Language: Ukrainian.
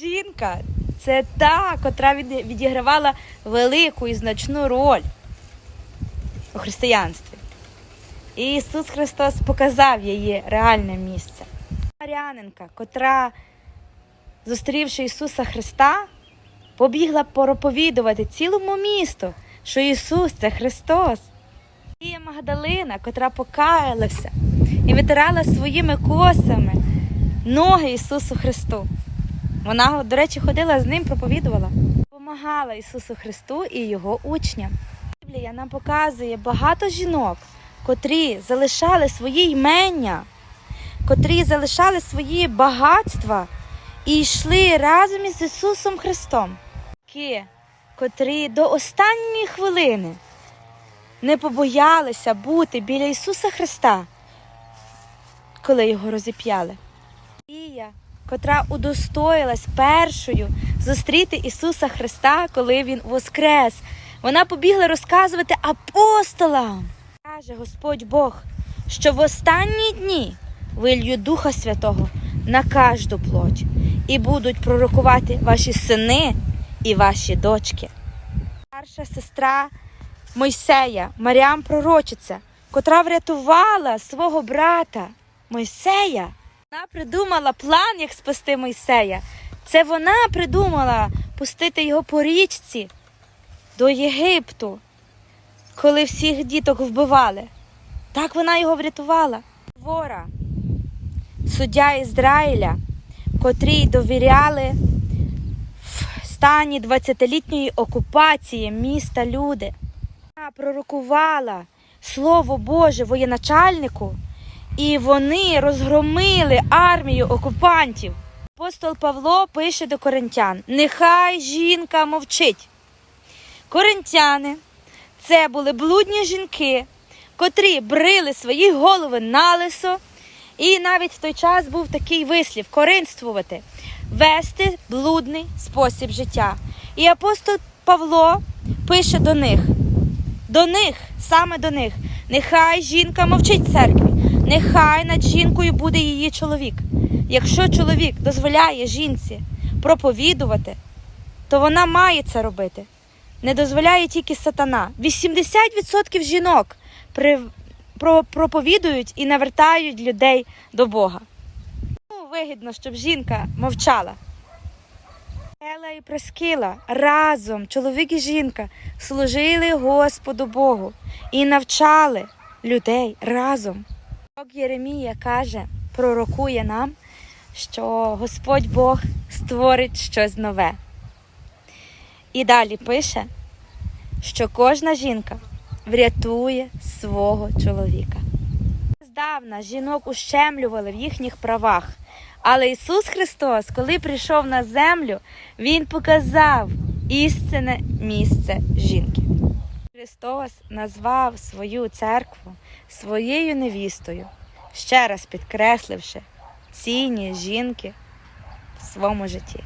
Жінка це та, котра відігравала велику і значну роль у християнстві. І Ісус Христос показав її реальне місце. Марянинка, котра, зустрівши Ісуса Христа, побігла проповідувати цілому місту, що Ісус це Христос. І Магдалина, котра покаялася і витирала своїми косами ноги Ісусу Христу. Вона, до речі, ходила з ним, проповідувала, допомагала Ісусу Христу і його учням. Біблія нам показує багато жінок, котрі залишали свої ймення, котрі залишали свої багатства і йшли разом із Ісусом Христом. Котрі до останньої хвилини не побоялися бути біля Ісуса Христа, коли його розіп'яли. Котра удостоїлась першою зустріти Ісуса Христа, коли Він воскрес. Вона побігла розказувати апостолам. Каже Господь Бог, що в останні дні вилью Духа Святого на кожну плоть, і будуть пророкувати ваші сини і ваші дочки. Старша сестра Мойсея, Маріам пророчиця, котра врятувала свого брата Мойсея. Вона придумала план, як спасти Мойсея. Це вона придумала пустити його по річці до Єгипту, коли всіх діток вбивали. Так вона його врятувала. Вора, суддя Ізраїля, котрій довіряли в стані 20-літньої окупації міста люди. Вона пророкувала Слово Боже воєначальнику, і вони розгромили армію окупантів. Апостол Павло пише до коринтян: Нехай жінка мовчить. Коринтяни це були блудні жінки, котрі брили свої голови на лисо. І навіть в той час був такий вислів коринствувати, вести блудний спосіб життя. І апостол Павло пише до них, до них, саме до них, нехай жінка мовчить в церкві, нехай над жінкою буде її чоловік. Якщо чоловік дозволяє жінці проповідувати, то вона має це робити. Не дозволяє тільки сатана. 80% жінок при, про, проповідують і навертають людей до Бога. Ну, вигідно, щоб жінка мовчала. Ела і Прескіла разом, чоловік і жінка, служили Господу Богу і навчали людей разом. Єремія каже, пророкує нам, що Господь Бог створить щось нове. І далі пише, що кожна жінка врятує свого чоловіка. Здавна жінок ущемлювали в їхніх правах. Але Ісус Христос, коли прийшов на землю, Він показав істинне місце жінки. Христос назвав свою церкву своєю невістою, ще раз підкресливши цінні жінки в своєму житті.